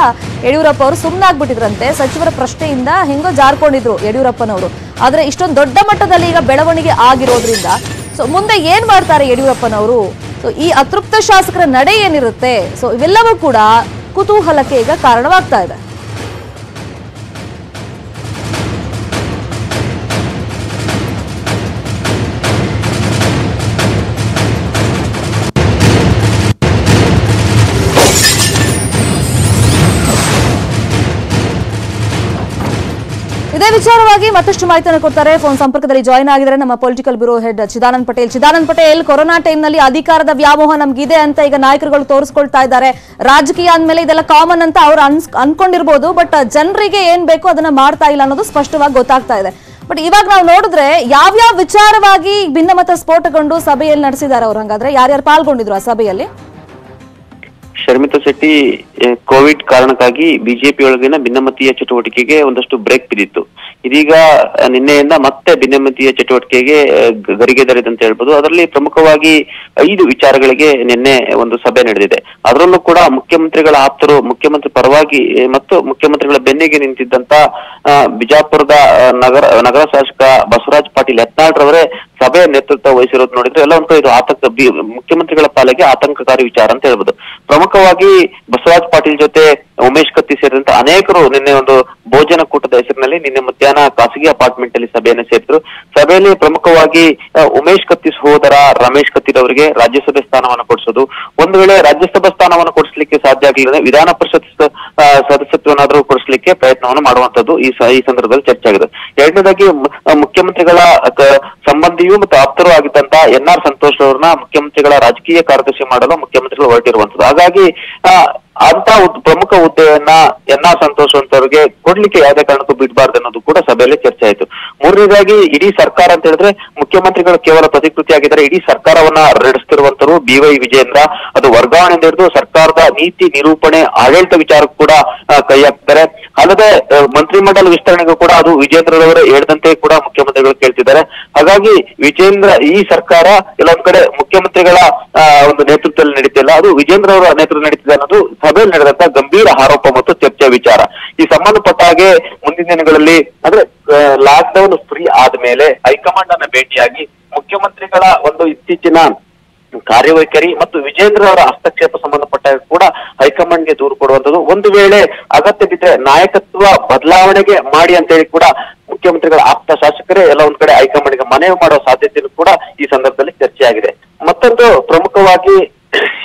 ಯಡಿಯೂರಪ್ಪ ಅವರು ಸುಮ್ಮನಾಗ್ಬಿಟ್ಟಿದ್ರಂತೆ ಸಚಿವರ ಪ್ರಶ್ನೆಯಿಂದ ಹೆಂಗೋ ಜಾರ್ಕೊಂಡಿದ್ರು ಯಡಿಯೂರಪ್ಪನವರು. ಆದ್ರೆ ಇಷ್ಟೊಂದು ದೊಡ್ಡ ಮಟ್ಟದಲ್ಲಿ ಈಗ ಬೆಳವಣಿಗೆ ಆಗಿರೋದ್ರಿಂದ ಸೊ ಮುಂದೆ ಏನ್ ಮಾಡ್ತಾರೆ ಯಡಿಯೂರಪ್ಪನವರು? ಸೊ ಈ ಅತೃಪ್ತ ಶಾಸಕರ ನಡೆ ಏನಿರುತ್ತೆ? ಸೊ ಇವೆಲ್ಲವೂ ಕೂಡ ಕುತೂಹಲಕ್ಕೆ ಈಗ ಕಾರಣವಾಗ್ತಾ ಇದೆ. ವಿಚಾರವಾಗಿ ಮತ್ತಷ್ಟು ಮಾಹಿತಿಯನ್ನು ಕೊಡ್ತಾರೆ. ಫೋನ್ ಸಂಪರ್ಕದಲ್ಲಿ ಜಾಯಿನ್ ಆಗಿದ್ದಾರೆ ನಮ್ಮ political bureau head Chidanand Patel. Chidanand Patel, corona ಟೈಮ್ನಲ್ಲಿ ಅಧಿಕಾರದ ವ್ಯಾಮೋಹ ನಮ್ಗಿದೆ ಅಂತ ಈಗ ನಾಯಕರುಗಳು ತೋರಿಸ್ಕೊಳ್ತಾ ಇದ್ದಾರೆ. ರಾಜಕೀಯ ಅಂದ್ಮೇಲೆ ಇದೆಲ್ಲ ಕಾಮನ್ ಅಂತ ಅವ್ರು ಅನ್ಸ್, ಅನ್ಕೊಂಡಿರ್ಬೋದು ಬಟ್ ಜನರಿಗೆ ಏನ್ ಬೇಕೋ ಅದನ್ನ ಮಾಡ್ತಾ ಇಲ್ಲ ಅನ್ನೋದು ಸ್ಪಷ್ಟವಾಗಿ ಗೊತ್ತಾಗ್ತಾ ಇದೆ. ಬಟ್ ಇವಾಗ ನಾವು ನೋಡಿದ್ರೆ ಯಾವ್ಯಾವ ವಿಚಾರವಾಗಿ ಭಿನ್ನಮತ ಸ್ಫೋಟಗೊಂಡು ಸಭೆಯಲ್ಲಿ ನಡೆಸಿದ್ದಾರೆ ಅವ್ರು ಹಂಗಾದ್ರೆ? ಯಾರ್ಯಾರು ಪಾಲ್ಗೊಂಡಿದ್ರು ಆ ಸಭೆಯಲ್ಲಿ? ಶರ್ಮಿತಾ ಶೆಟ್ಟಿ ಕೋವಿಡ್ ಕಾರಣಕ್ಕಾಗಿ ಬಿಜೆಪಿ ಒಳಗಿನ ಭಿನ್ನಮತೀಯ ಚಟುವಟಿಕೆಗೆ ಒಂದಷ್ಟು ಬ್ರೇಕ್ ಬಿದ್ದಿತ್ತು. ಇದೀಗ ನಿನ್ನೆಯಿಂದ ಮತ್ತೆ ಭಿನ್ನಮತೀಯ ಚಟುವಟಿಕೆಗೆ ಗರಿಗೆದರಿದೆ ಅಂತ ಹೇಳ್ಬೋದು. ಅದರಲ್ಲಿ ಪ್ರಮುಖವಾಗಿ ಐದು ವಿಚಾರಗಳಿಗೆ ನಿನ್ನೆ ಒಂದು ಸಭೆ ನಡೆದಿದೆ. ಅದರಲ್ಲೂ ಕೂಡ ಮುಖ್ಯಮಂತ್ರಿಗಳ ಆಪ್ತರು, ಮುಖ್ಯಮಂತ್ರಿ ಪರವಾಗಿ ಮತ್ತು ಮುಖ್ಯಮಂತ್ರಿಗಳ ಬೆನ್ನಿಗೆ ನಿಂತಿದ್ದಂತ ಬಿಜಾಪುರದ ನಗರ ನಗರ ಶಾಸಕ ಬಸವರಾಜ್ ಪಾಟೀಲ್ ಯತ್ನಾಳ್ರವರೇ ಸಭೆಯ ನೇತೃತ್ವ ವಹಿಸಿರೋದು ನೋಡಿದ್ರೆ ಎಲ್ಲ ಒಂದ್ ಇದು ಆತಂಕ ಮುಖ್ಯಮಂತ್ರಿಗಳ ಪಾಲಿಗೆ ಆತಂಕಕಾರಿ ವಿಚಾರ ಅಂತ ಹೇಳ್ಬೋದು. ಪ್ರಮುಖವಾಗಿ ಬಸವರಾಜ್ ಪಾಟೀಲ್ ಜೊತೆ ಉಮೇಶ್ ಕತ್ತಿ ಸೇರಿದಂತೆ ಅನೇಕರು ನಿನ್ನೆ ಒಂದು ಭೋಜನ ಕೂಟದ ಹೆಸರಿನಲ್ಲಿ ನಿನ್ನೆ ಮಧ್ಯಾಹ್ನ ಖಾಸಗಿ ಅಪಾರ್ಟ್ಮೆಂಟ್ ಅಲ್ಲಿ ಸಭೆಯನ್ನು ಸೇರಿದ್ರು. ಸಭೆಯಲ್ಲಿ ಪ್ರಮುಖವಾಗಿ ಉಮೇಶ್ ಕತ್ತಿ ಸಹೋದರ ರಮೇಶ್ ಕತ್ತಿರವರಿಗೆ ರಾಜ್ಯಸಭೆ ಸ್ಥಾನವನ್ನು ಕೊಡಿಸೋದು. ಒಂದು ವೇಳೆ ರಾಜ್ಯಸಭಾ ಸ್ಥಾನವನ್ನು ಕೊಡಿಸಲಿಕ್ಕೆ ಸಾಧ್ಯ ಆಗಲಿಲ್ಲ ವಿಧಾನ ಪರಿಷತ್ ಸದಸ್ಯತ್ವನಾದರೂ ಕೊಡಿಸಲಿಕ್ಕೆ ಪ್ರಯತ್ನವನ್ನು ಮಾಡುವಂತದ್ದು ಈ ಸಂದರ್ಭದಲ್ಲಿ ಚರ್ಚೆ ಆಗಿದೆ. ಎರಡನೇದಾಗಿ ಮುಖ್ಯಮಂತ್ರಿಗಳ ಸಂಬಂಧಿಯು ಮತ್ತು ಆಪ್ತರೂ ಆಗಿದ್ದಂತಹ ಎನ್ ಆರ್ ಸಂತೋಷ್ ಅವರನ್ನ ಮುಖ್ಯಮಂತ್ರಿಗಳ ರಾಜಕೀಯ ಕಾರ್ಯದರ್ಶಿ ಮಾಡಲು ಮುಖ್ಯಮಂತ್ರಿಗಳು ಹೊರಟಿರುವಂತದ್ದು ಹಾಗಾಗಿ ಅಂತ ಪ್ರಮುಖ ಹುದ್ದೆಯನ್ನ ಎನ್ ಆರ್ ಸಂತೋಷ್ ಕೊಡ್ಲಿಕ್ಕೆ ಯಾವುದೇ ಕಾರಣಕ್ಕೂ ಬಿಡಬಾರ್ದು ಅನ್ನೋದು ಕೂಡ ಸಭೆಯಲ್ಲಿ ಚರ್ಚೆ ಆಯಿತು. ಮೂರನೇದಾಗಿ ಇಡೀ ಸರ್ಕಾರ ಅಂತ ಹೇಳಿದ್ರೆ ಮುಖ್ಯಮಂತ್ರಿಗಳು ಕೇವಲ ಪ್ರತಿಕೃತಿ ಆಗಿದ್ದಾರೆ. ಇಡೀ ಸರ್ಕಾರವನ್ನ ನಡೆಸ್ತಿರುವಂತರು ಬಿ ವೈ ವಿಜೇಂದ್ರ ಅದು ವರ್ಗಾವಣೆಯಿಂದ ಹಿಡಿದು ಸರ್ಕಾರದ ನೀತಿ ನಿರೂಪಣೆ ಆಡಳಿತ ವಿಚಾರಕ್ಕೂ ಕೂಡ ಕೈ ಹಾಕ್ತಾರೆ. ಅಲ್ಲದೆ ಮಂತ್ರಿಮಂಡಲ ವಿಸ್ತರಣೆಗೂ ಕೂಡ ಅದು ವಿಜೇಂದ್ರರವರೇ ಹೇಳಿದಂತೆ ಕೂಡ ಮುಖ್ಯಮಂತ್ರಿಗಳು ಕೇಳ್ತಿದ್ದಾರೆ. ಹಾಗಾಗಿ ವಿಜೇಂದ್ರ ಈ ಸರ್ಕಾರ ಕೆಲವೊಂದ್ ಕಡೆ ಮುಖ್ಯಮಂತ್ರಿಗಳ ಒಂದು ನೇತೃತ್ವದಲ್ಲಿ ನಡೀತಿಲ್ಲ. ಅದು ವಿಜೇಂದ್ರ ಅವರ ನೇತೃತ್ವ ನಡೀತಿದೆ ಅನ್ನೋದು ಸಭೆಯಲ್ಲಿ ನಡೆದಂತ ಗಂಭೀರ ಆರೋಪ ಮತ್ತು ಚರ್ಚೆ ವಿಚಾರ. ಈ ಸಂಬಂಧಪಟ್ಟ ಹಾಗೆ ಮುಂದಿನ ದಿನಗಳಲ್ಲಿ, ಅಂದ್ರೆ ಲಾಕ್ ಡೌನ್ ಫ್ರೀ ಆದ್ಮೇಲೆ ಹೈಕಮಾಂಡ್ ಅನ್ನ ಭೇಟಿಯಾಗಿ ಮುಖ್ಯಮಂತ್ರಿಗಳ ಒಂದು ಇತ್ತೀಚಿನ ಕಾರ್ಯವೈಖರಿ ಮತ್ತು ವಿಜೇಂದ್ರ ಅವರ ಹಸ್ತಕ್ಷೇಪ ಸಂಬಂಧಪಟ್ಟ ಕೂಡ ಹೈಕಮಾಂಡ್ಗೆ ದೂರು ಕೊಡುವಂತದ್ದು ಒಂದು ವೇಳೆ ಅಗತ್ಯ ಬಿದ್ದರೆ ನಾಯಕತ್ವ ಬದಲಾವಣೆಗೆ ಮಾಡಿ ಅಂತ ಹೇಳಿ ಕೂಡ ಮುಖ್ಯಮಂತ್ರಿಗಳ ಆಪ್ತ ಶಾಸಕರೇ ಎಲ್ಲ ಒಂದ್ ಕಡೆ ಹೈಕಮಾಂಡ್ಗೆ ಮನವಿ ಮಾಡುವ ಸಾಧ್ಯತೆಯೂ ಕೂಡ ಈ ಸಂದರ್ಭದಲ್ಲಿ ಚರ್ಚೆಯಾಗಿದೆ. ಮತ್ತೊಂದು ಪ್ರಮುಖವಾಗಿ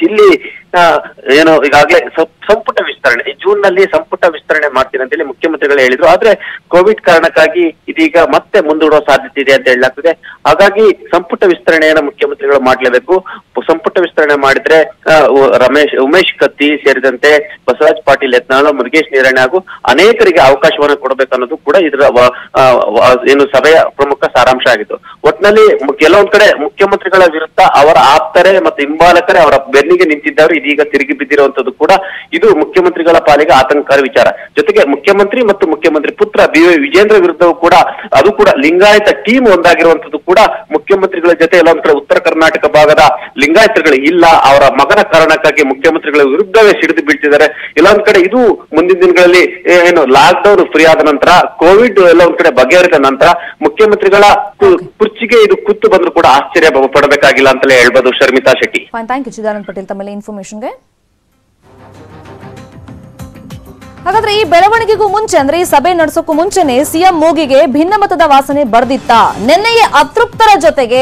ಇಲ್ಲಿ ಏನು, ಈಗಾಗಲೇ ಸಂಪುಟ ವಿಸ್ತರಣೆ, ಈ ಜೂನ್ನಲ್ಲಿ ಸಂಪುಟ ವಿಸ್ತರಣೆ ಮಾಡ್ತೀನಿ ಅಂತೇಳಿ ಮುಖ್ಯಮಂತ್ರಿಗಳು ಹೇಳಿದ್ರು. ಆದ್ರೆ ಕೋವಿಡ್ ಕಾರಣಕ್ಕಾಗಿ ಇದೀಗ ಮತ್ತೆ ಮುಂದೂಡುವ ಸಾಧ್ಯತೆ ಇದೆ ಅಂತ ಹೇಳಲಾಗ್ತದೆ. ಹಾಗಾಗಿ ಸಂಪುಟ ವಿಸ್ತರಣೆಯನ್ನ ಮುಖ್ಯಮಂತ್ರಿಗಳು ಮಾಡ್ಲೇಬೇಕು. ಸಂಪುಟ ವಿಸ್ತರಣೆ ಮಾಡಿದ್ರೆ ರಮೇಶ್, ಉಮೇಶ್ ಕತ್ತಿ ಸೇರಿದಂತೆ ಬಸವರಾಜ್ ಪಾಟೀಲ್, ಯತ್ನಾಳ, ಮುರುಗೇಶ್ ನಿರಾಣೆ ಹಾಗೂ ಅನೇಕರಿಗೆ ಅವಕಾಶವನ್ನು ಕೊಡಬೇಕು ಅನ್ನೋದು ಕೂಡ ಇದರ ಏನು ಸಭೆಯ ಪ್ರಮುಖ ಸಾರಾಂಶ ಆಗಿತ್ತು. ಒಟ್ನಲ್ಲಿ ಕೆಲವೊಂದ್ ಕಡೆ ಮುಖ್ಯಮಂತ್ರಿಗಳ ವಿರುದ್ಧ ಅವರ ಆಪ್ತರೇ ಮತ್ತು ಹಿಂಬಾಲಕರೇ ಅವರ ಬೆನ್ನಿಗೆ ನಿಂತಿದ್ದವರು ಇದೀಗ ತಿರುಗಿ ಬಿದ್ದಿರುವಂತದ್ದು ಕೂಡ ಇದು ಮುಖ್ಯಮಂತ್ರಿಗಳ ಪಾಲಿಗೆ ಆತಂಕಕಾರಿ ವಿಚಾರ. ಜೊತೆಗೆ ಮುಖ್ಯಮಂತ್ರಿ ಮತ್ತು ಮುಖ್ಯಮಂತ್ರಿ ಪುತ್ರ ಬಿ ವಿಜೇಂದ್ರ ವಿರುದ್ಧವೂ ಕೂಡ, ಅದು ಕೂಡ ಲಿಂಗಾಯತ ಟೀಮ್ ಒಂದಾಗಿರುವಂತದ್ದು ಕೂಡ ಮುಖ್ಯಮಂತ್ರಿಗಳ ಜೊತೆ ಎಲ್ಲೊಂದ್ ಕಡೆ ಉತ್ತರ ಕರ್ನಾಟಕ ಭಾಗದ ಲಿಂಗಾಯತರುಗಳು ಇಲ್ಲ, ಅವರ ಮಗನ ಕಾರಣಕ್ಕಾಗಿ ಮುಖ್ಯಮಂತ್ರಿಗಳ ವಿರುದ್ಧವೇ ಸಿಡಿದು ಬೀಳ್ತಿದ್ದಾರೆ. ಒಂದ್ ಕಡೆ ಇದು ಮುಂದಿನ ದಿನಗಳಲ್ಲಿ ಏನು ಲಾಕ್ ಡೌನ್ ಫ್ರೀ ಆದ ನಂತರ, ಕೋವಿಡ್ ಎಲ್ಲ ಒಂದ್ ಕಡೆ ಬಗೆಹರಿದ ನಂತರ ಮುಖ್ಯಮಂತ್ರಿಗಳ ಕುರ್ಚಿಗೆ ಇದು ಕುತ್ತು ಬಂದ್ರು ಕೂಡ ಆಶ್ಚರ್ಯ ಪಡಬೇಕಾಗಿಲ್ಲ ಅಂತಲೇ ಹೇಳ್ಬೋದು Sharmita Shetty. Thank you Chidanand Patel. ತಮ್ಮೆಲ್ಲ ಹಾಗಾದ್ರೆ ಈ ಬೆಳವಣಿಗೆಗೂ ಮುಂಚೆ ಅಂದ್ರೆ ಈ ಸಭೆ ನಡೆಸೋಕ್ಕೂ ಮುಂಚೆನೆ ಸಿಎಂ ಮೂಗಿಗೆ ಭಿನ್ನಮತದ ವಾಸನೆ ಬರ್ದಿತ್ತ. ನಿನ್ನೆಯೇ ಅತೃಪ್ತರ ಜೊತೆಗೆ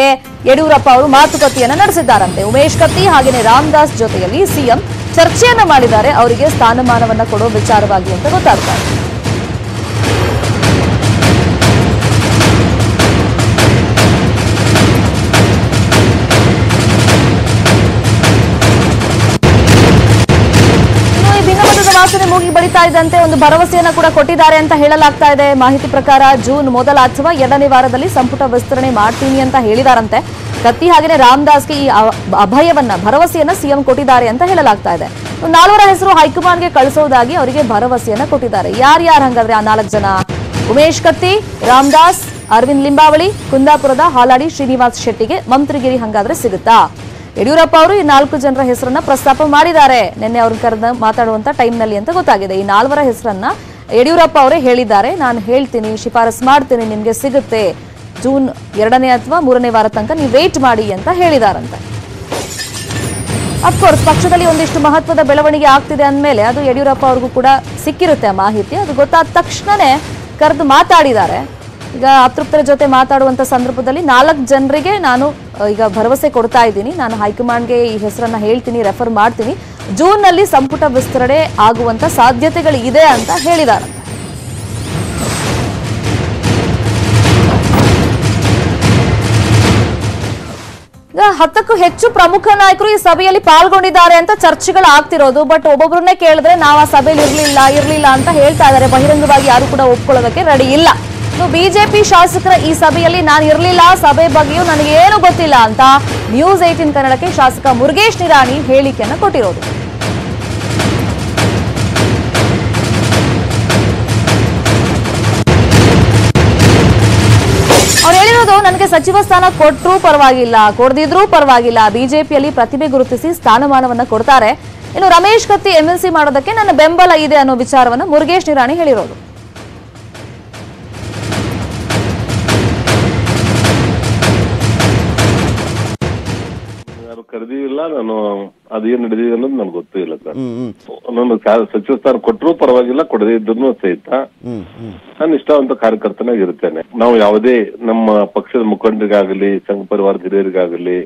ಯಡಿಯೂರಪ್ಪ ಅವರು ಮಾತುಕತೆಯನ್ನ ನಡೆಸಿದ್ದಾರಂತೆ. ಉಮೇಶ್ ಕತ್ತಿ ಹಾಗೇನೆ ರಾಮದಾಸ್ ಜೊತೆಯಲ್ಲಿ ಸಿಎಂ ಚರ್ಚೆಯನ್ನ ಮಾಡಿದ್ದಾರೆ. ಅವರಿಗೆ ಸ್ಥಾನಮಾನವನ್ನ ಕೊಡೋ ವಿಚಾರವಾಗಿ ಅಂತ ಗೊತ್ತಾಗ್ತಾ ಮೂಗಿ ಬಳಿತಾ ಇದ್ದಂತೆ ಒಂದು ಭರವಸೆಯನ್ನು ಕೂಡ ಕೊಟ್ಟಿದ್ದಾರೆ ಅಂತ ಹೇಳಲಾಗ್ತಾ ಇದೆ. ಮಾಹಿತಿ ಪ್ರಕಾರ ಜೂನ್ ಮೊದಲ ಅಥವಾ ಎರಡನೇ ವಾರದಲ್ಲಿ ಸಂಪುಟ ವಿಸ್ತರಣೆ ಮಾಡ್ತೀನಿ ಅಂತ ಹೇಳಿದಾರಂತೆ. ಕತ್ತಿ ಹಾಗೆಯೇ ರಾಮದಾಸ್ಗೆ ಈ ಅಭಯವನ್ನ, ಭರವಸೆಯನ್ನ ಸಿಎಂ ಕೊಟ್ಟಿದ್ದಾರೆ ಅಂತ ಹೇಳಲಾಗ್ತಾ ಇದೆ. ನಾಲ್ವರ ಹೆಸರು ಹೈಕಮಾಂಡ್ಗೆ ಕಳಿಸೋದಾಗಿ ಅವರಿಗೆ ಭರವಸೆಯನ್ನ ಕೊಟ್ಟಿದ್ದಾರೆ. ಯಾರ್ಯಾರು ಹಂಗಾದ್ರೆ ಆ ನಾಲ್ಕು ಜನ? ಉಮೇಶ್ ಕತ್ತಿ, ರಾಮದಾಸ್, ಅರವಿಂದ್ ಲಿಂಬಾವಳಿ, ಕುಂದಾಪುರದ ಹಾಲಾಡಿ ಶ್ರೀನಿವಾಸ್ ಶೆಟ್ಟಿಗೆ ಮಂತ್ರಿಗಿರಿ ಹಂಗಾದ್ರೆ ಸಿಗುತ್ತಾ? ಯಡಿಯೂರಪ್ಪ ಅವರು ಈ ನಾಲ್ಕು ಜನರ ಹೆಸರನ್ನ ಪ್ರಸ್ತಾಪ ಮಾಡಿದ್ದಾರೆ. ನಿನ್ನೆ ಅವ್ರನ್ನ ಕರೆದ ಮಾತಾಡುವಂತ ಟೈಮ್ನಲ್ಲಿ ಅಂತ ಗೊತ್ತಾಗಿದೆ. ಈ ನಾಲ್ವರ ಹೆಸರನ್ನ ಯಡಿಯೂರಪ್ಪ ಅವರೇ ಹೇಳಿದ್ದಾರೆ. ನಾನು ಹೇಳ್ತೀನಿ, ಶಿಫಾರಸ್ ಮಾಡ್ತೀನಿ, ನಿಮ್ಗೆ ಸಿಗುತ್ತೆ. ಜೂನ್ ಎರಡನೇ ಅಥವಾ ಮೂರನೇ ವಾರ ತನಕ ನೀವು ವೇಟ್ ಮಾಡಿ ಅಂತ ಹೇಳಿದಾರಂತೆ. ಅಫ್ಕೋರ್ಸ್ ಪಕ್ಷದಲ್ಲಿ ಒಂದಿಷ್ಟು ಮಹತ್ವದ ಬೆಳವಣಿಗೆ ಆಗ್ತಿದೆ ಅಂದಮೇಲೆ ಅದು ಯಡಿಯೂರಪ್ಪ ಅವ್ರಿಗೂ ಕೂಡ ಸಿಕ್ಕಿರುತ್ತೆ ಮಾಹಿತಿ. ಅದು ಗೊತ್ತಾದ ತಕ್ಷಣವೇ ಕರೆದು ಮಾತಾಡಿದ್ದಾರೆ. ಈಗ ಅತೃಪ್ತರ ಜೊತೆ ಮಾತಾಡುವಂತ ಸಂದರ್ಭದಲ್ಲಿ ನಾಲ್ಕು ಜನರಿಗೆ ನಾನು ಈಗ ಭರವಸೆ ಕೊಡ್ತಾ ಇದ್ದೀನಿ. ನಾನು ಹೈಕಮಾಂಡ್ಗೆ ಈ ಹೆಸರನ್ನ ಹೇಳ್ತೀನಿ, ರೆಫರ್ ಮಾಡ್ತೀನಿ. ಜೂನ್ನಲ್ಲಿ ಸಂಪುಟ ವಿಸ್ತರಣೆ ಆಗುವಂತ ಸಾಧ್ಯತೆಗಳು ಇದೆ ಅಂತ ಹೇಳಿದ್ದಾರೆ. ಈಗ ಹತ್ತಕ್ಕೂ ಹೆಚ್ಚು ಪ್ರಮುಖ ನಾಯಕರು ಈ ಸಭೆಯಲ್ಲಿ ಪಾಲ್ಗೊಂಡಿದ್ದಾರೆ ಅಂತ ಚರ್ಚೆಗಳು ಆಗ್ತಿರೋದು. ಬಟ್ ಒಬ್ಬೊಬ್ಬರನ್ನೇ ಕೇಳಿದ್ರೆ ನಾವು ಆ ಸಭೆಯಲ್ಲಿ ಇರಲಿಲ್ಲ ಇರಲಿಲ್ಲ ಅಂತ ಹೇಳ್ತಾ ಇದ್ದಾರೆ. ಬಹಿರಂಗವಾಗಿ ಯಾರು ಕೂಡ ಒಪ್ಕೊಳ್ಳೋದಕ್ಕೆ ರೆಡಿ ಇಲ್ಲ. ಬಿಜೆಪಿ ಶಾಸಕರ ಈ ಸಭೆಯಲ್ಲಿ ನಾನು ಇರಲಿಲ್ಲ. ಸಭೆ ಬಗ್ಗೆಯೂ ನನಗೆ ಏನು ಗೊತ್ತಿಲ್ಲ ಅಂತ ನ್ಯೂಸ್ ಏಟಿನ್ ಕನ್ನಡಕ್ಕೆ ಶಾಸಕ ಮುರುಗೇಶ್ ನಿರಾಣಿ ಹೇಳಿಕೆಯನ್ನು ಕೊಟ್ಟಿರೋದು. ಅವ್ರು ಹೇಳಿರೋದು, ನನಗೆ ಸಚಿವ ಸ್ಥಾನ ಕೊಟ್ಟರೂ ಪರವಾಗಿಲ್ಲ. ಕೊಡದಿದ್ರೂ ಪರವಾಗಿಲ್ಲ. ಬಿಜೆಪಿಯಲ್ಲಿ ಪ್ರತಿಭೆ ಗುರುತಿಸಿ ಸ್ಥಾನಮಾನವನ್ನ ಕೊಡ್ತಾರೆ. ಇನ್ನು ರಮೇಶ್ ಕತ್ತಿ ಎಂಎಲ್ಸಿ ಮಾಡೋದಕ್ಕೆ ನನ್ನ ಬೆಂಬಲ ಇದೆ ಅನ್ನೋ ವಿಚಾರವನ್ನು ಮುರುಗೇಶ್ ನಿರಾಣಿ ಹೇಳಿರೋದು. ಕರೆದಿಲ್ಲ ನಾನು ಅದೇನ್ ನಡೆದಿದೆ ಅನ್ನೋದು ನನ್ಗೆ ಗೊತ್ತೂ ಇಲ್ಲ ಸರ್. ನಾನು ಸಚಿವ ಸ್ಥಾನ ಕೊಟ್ಟರು ಪರವಾಗಿಲ್ಲ ಕೊಡದೇ ಇದ್ರು ಸಹಿತ ನಾನು ಇಷ್ಟವಂತ ಕಾರ್ಯಕರ್ತನಾಗಿ ಇರ್ತೇನೆ ನಾವು ಯಾವುದೇ ನಮ್ಮ ಪಕ್ಷದ ಮುಖಂಡರಿಗಾಗಲಿ ಸಂಘ ಪರಿವಾರ ಹಿರಿಯರಿಗಾಗಲಿ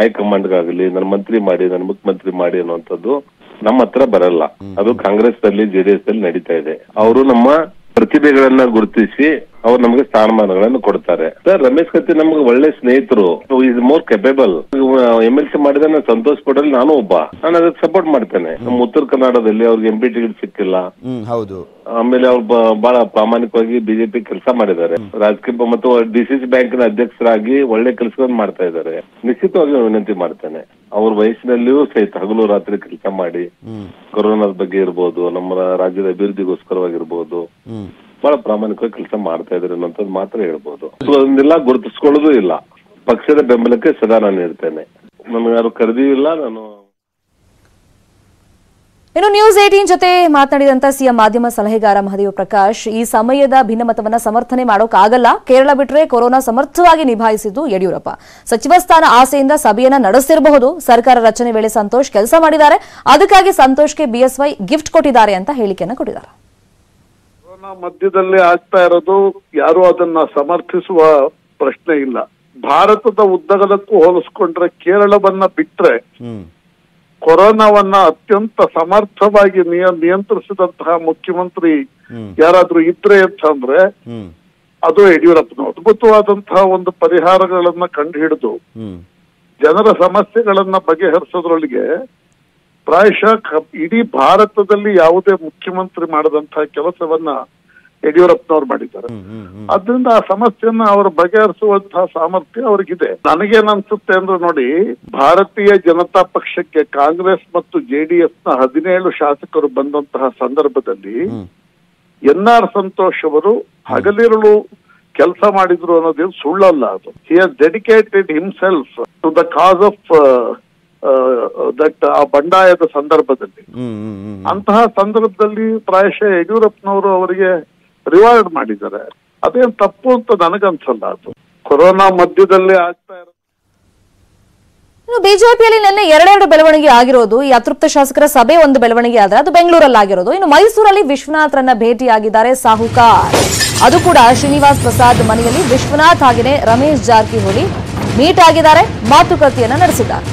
ಹೈಕಮಾಂಡ್ಗಾಗಲಿ ನನ್ನ ಮಂತ್ರಿ ಮಾಡಿ ನನ್ನ ಮುಖ್ಯಮಂತ್ರಿ ಮಾಡಿ ಅನ್ನುವಂಥದ್ದು ನಮ್ಮ ಹತ್ರ ಬರಲ್ಲ. ಅದು ಕಾಂಗ್ರೆಸ್ನಲ್ಲಿ ಜೆಡಿಎಸ್ ಅಲ್ಲಿ ನಡೀತಾ ಇದೆ. ಅವರು ನಮ್ಮ ಪ್ರತಿಭೆಗಳನ್ನ ಗುರುತಿಸಿ ಅವ್ರು ನಮಗೆ ಸ್ಥಾನಮಾನಗಳನ್ನು ಕೊಡ್ತಾರೆ. ಸರ್ ರಮೇಶ್ ಕತ್ತಿ ನಮ್ಗೆ ಒಳ್ಳೆ ಸ್ನೇಹಿತರು. Is more capable M L C ಮಾಡಿದ ನಾನು ಸಂತೋಷ್ ಪಟೇಲ್ ನಾನು ಒಬ್ಬ. ನಾನು ಅದಕ್ಕೆ ಸಪೋರ್ಟ್ ಮಾಡ್ತೇನೆ. ನಮ್ಮ ಉತ್ತರ ಕನ್ನಡದಲ್ಲಿ ಅವ್ರಿಗೆ ಎಂ ಪಿ ಟಿಕೆಟ್ ಸಿಕ್ಕಿಲ್ಲ. ಹೌದು. ಆಮೇಲೆ ಅವ್ರು ಬಹಳ ಪ್ರಾಮಾಣಿಕವಾಗಿ ಬಿಜೆಪಿ ಕೆಲಸ ಮಾಡಿದ್ದಾರೆ. ರಾಜಕೀಯ ಮತ್ತು ಡಿ ಸಿ ಸಿ ಬ್ಯಾಂಕಿನ ಅಧ್ಯಕ್ಷರಾಗಿ ಒಳ್ಳೆ ಕೆಲಸಗಳನ್ನು ಮಾಡ್ತಾ ಇದ್ದಾರೆ. ನಿಶ್ಚಿತವಾಗಿ ವಿನಂತಿ ಮಾಡ್ತೇನೆ. ಅವ್ರ ವಯಸ್ಸಿನಲ್ಲಿಯೂ ಸಹಿತ ಹಗಲು ರಾತ್ರಿ ಕೆಲಸ ಮಾಡಿ. ಕೊರೋನಾದ ಬಗ್ಗೆ ಇರ್ಬೋದು ನಮ್ಮ ರಾಜ್ಯದ ಅಭಿವೃದ್ಧಿಗೋಸ್ಕರವಾಗಿರ್ಬೋದು. ಬಹಳ ಪ್ರಾಮಾಣಿಕವಾಗಿ ಕೆಲಸ ಮಾಡ್ತಾ ಇದ್ದಾರೆ ಅನ್ನೋಂಥದ್ದು ಮಾತ್ರ ಹೇಳ್ಬೋದು. ಅದನ್ನೆಲ್ಲ ಗುರುತಿಸ್ಕೊಳ್ಳೋದು ಇಲ್ಲ. ಪಕ್ಷದ ಬೆಂಬಲಕ್ಕೆ ಸದಾ ನಾನು ಇರ್ತೇನೆ ನನಗೆ ಯಾರು ಕರೆದಿಲ್ಲ ನಾನು ಇನ್ನು ನ್ಯೂಸ್ ಏಟೀನ್ ಜೊತೆ ಮಾತನಾಡಿದಂತ ಸಿಎಂ ಮಾಧ್ಯಮ ಸಲಹೆಗಾರ ಮಹದೇವ ಪ್ರಕಾಶ್, ಈ ಸಮಯದ ಭಿನ್ನಮತವನ್ನ ಸಮರ್ಥನೆ ಮಾಡೋಕ್ಕಾಗಲ್ಲ ಕೇರಳ ಬಿಟ್ರೆ ಕೊರೋನಾ ಸಮರ್ಥವಾಗಿ ನಿಭಾಯಿಸಿದ್ದು ಯಡಿಯೂರಪ್ಪ. ಸಚಿವ ಸ್ಥಾನ ಆಸೆಯಿಂದ ಸಭೆಯನ್ನ ನಡೆಸಿರಬಹುದು. ಸರ್ಕಾರ ರಚನೆ ವೇಳೆ ಸಂತೋಷ್ ಕೆಲಸ ಮಾಡಿದ್ದಾರೆ. ಅದಕ್ಕಾಗಿ ಸಂತೋಷ್ಗೆ ಬಿಎಸ್ವೈ ಗಿಫ್ಟ್ ಕೊಟ್ಟಿದ್ದಾರೆ ಅಂತ ಹೇಳಿಕೆಯನ್ನು ಕೊಟ್ಟಿದ್ದಾರೆ. ಮಧ್ಯದಲ್ಲಿ ಆಗ್ತಾ ಇರೋದು ಯಾರು ಅದನ್ನ ಸಮರ್ಥಿಸುವ ಪ್ರಶ್ನೆ ಇಲ್ಲ. ಭಾರತದ ಉದ್ದಗಲಕ್ಕೂ ಹೋಲಿಸ್ಕೊಂಡ್ರೆ ಕೇರಳವನ್ನ ಬಿಟ್ರೆ ಕೊರೋನಾವನ್ನ ಅತ್ಯಂತ ಸಮರ್ಥವಾಗಿ ನಿಯ ನಿಯಂತ್ರಿಸಿದಂತಹ ಮುಖ್ಯಮಂತ್ರಿ ಯಾರಾದ್ರೂ ಇದ್ರೆ ಅಂತಂದ್ರೆ ಅದು ಯಡಿಯೂರಪ್ಪನ ಅದ್ಭುತವಾದಂತಹ ಒಂದು ಪರಿಹಾರಗಳನ್ನ ಕಂಡು ಹಿಡಿದು ಹ್ಮ್. ಜನರ ಸಮಸ್ಯೆಗಳನ್ನ ಬಗೆಹರಿಸೋದ್ರೊಳಗೆ ಪ್ರಾಯಶಃ ಇಡೀ ಭಾರತದಲ್ಲಿ ಯಾವುದೇ ಮುಖ್ಯಮಂತ್ರಿ ಮಾಡದಂತಹ ಕೆಲಸವನ್ನ ಯಡಿಯೂರಪ್ಪನವ್ರು ಮಾಡಿದ್ದಾರೆ. ಅದರಿಂದ ಆ ಸಮಸ್ಯೆಯನ್ನ ಅವರು ಬಗೆಹರಿಸುವಂತಹ ಸಾಮರ್ಥ್ಯ ಅವ್ರಿಗಿದೆ. ನನಗೇನ್ ಅನ್ಸುತ್ತೆ ಅಂದ್ರೆ ನೋಡಿ ಭಾರತೀಯ ಜನತಾ ಪಕ್ಷಕ್ಕೆ ಕಾಂಗ್ರೆಸ್ ಮತ್ತು ಜೆಡಿಎಸ್ನ ಹದಿನೇಳು ಶಾಸಕರು ಬಂದಂತಹ ಸಂದರ್ಭದಲ್ಲಿ. ಎನ್ ಆರ್ ಸಂತೋಷ್ ಅವರು ಹಗಲಿರುಳು ಕೆಲಸ ಮಾಡಿದ್ರು ಅನ್ನೋದೇನು ಸುಳ್ಳಲ್ಲ ಅದು. He has dedicated himself to the cause of that ಆ ಬಂಡಾಯದ ಸಂದರ್ಭದಲ್ಲಿ. ಅಂತಹ ಸಂದರ್ಭದಲ್ಲಿ ಪ್ರಾಯಶಃ ಯಡಿಯೂರಪ್ಪನವರು ಅವರಿಗೆ ರಿವಾರ್ಡ್ ಮಾಡಿದ್ದಾರೆ. ಅದೇನು ತಪ್ಪು ಅಂತ ನನಗನ್ಸಲ್ಲ ಅದು. ಕೊರೋನಾ ಮಧ್ಯದಲ್ಲಿ ಆಗ್ತಾ ಇರೋ ಇನ್ನು ಬಿಜೆಪಿಯಲ್ಲಿ ನಿನ್ನೆ ಎರಡೆರಡು ಬೆಳವಣಿಗೆ ಆಗಿರೋದು ಈ ಅತೃಪ್ತ ಶಾಸಕರ ಸಭೆ ಒಂದು ಬೆಳವಣಿಗೆ ಆದ್ರೆ ಅದು ಬೆಂಗಳೂರಲ್ಲಿ ಆಗಿರೋದು ಇನ್ನು ಮೈಸೂರಲ್ಲಿ ವಿಶ್ವನಾಥ್ರನ್ನ ಭೇಟಿಯಾಗಿದ್ದಾರೆ ಸಾಹುಕಾರ್. ಅದು ಕೂಡ ಶ್ರೀನಿವಾಸ್ ಪ್ರಸಾದ್ ಮನೆಯಲ್ಲಿ ವಿಶ್ವನಾಥ್ ಹಾಗೆಯೇ ರಮೇಶ್ ಜಾರಕಿಹೊಳಿ ಮೀಟ್ ಆಗಿದ್ದಾರೆ ಮಾತುಕತೆಯನ್ನ ನಡೆಸಿದ್ದಾರೆ.